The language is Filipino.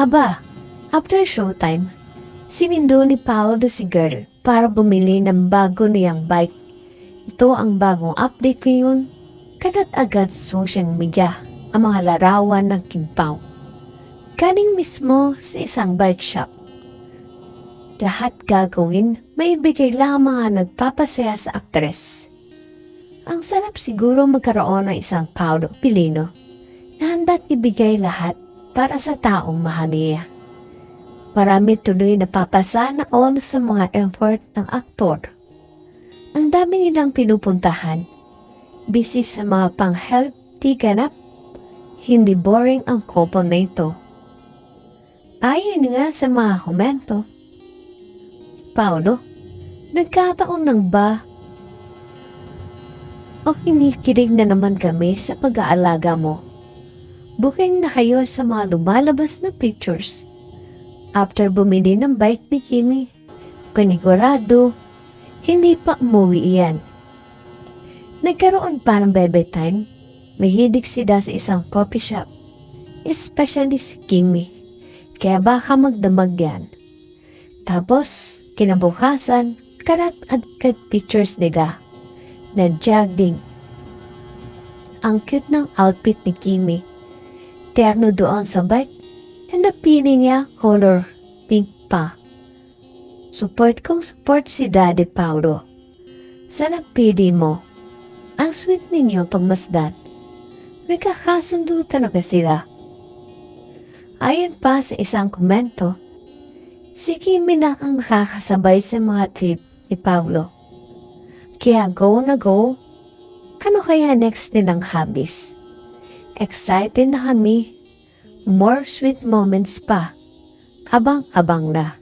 Aba, after showtime, sinindo ni Paolo si girl para bumili ng bago niyang bike. Ito ang bagong update ngayon. Kagat agad sa social media ang mga larawan ng Kimpaw. Kaning mismo sa isang bike shop. Lahat gagawin, may bigay lang ang mga nagpapasaya sa aktres. Ang sarap siguro magkaroon ng isang Paolo Pilino na handang ibigay lahat para sa taong mahal niya. Marami tuloy napapasa na all sa mga effort ng aktor. Ang dami nilang pinupuntahan. Busy sa mga pang-healthy ganap. Hindi boring ang couple na ito. Ayon nga sa mga komento. Paolo, nagkataon lang ba o kinikilig na naman kami sa pag-aalaga mo? Booking na kayo sa mga lumalabas na pictures. After bumili ng bike ni Kimi, panigurado, hindi pa umuwi iyan. Nagkaroon pa ng bebe time, mahilig sila sa isang coffee shop. Especially si Kimi, kaya baka magdamag yan. Tapos, kinabukasan, karat at kag pictures nila na jogging. Ang cute ng outfit ni Kimi. Terno doon sa bike na napili niya color pink pa. Support kong support si Daddy Paulo. Sa napili mo, ang sweet ninyo pagmasdan. May kakasundo talaga sila. Ayon pa sa isang komento, si Kimi na ang nakakasabay sa mga trip ni Paulo. Kaya go na go, ano kaya next nilang hobbies? Excited na kami. More sweet moments pa. Abang-abang na.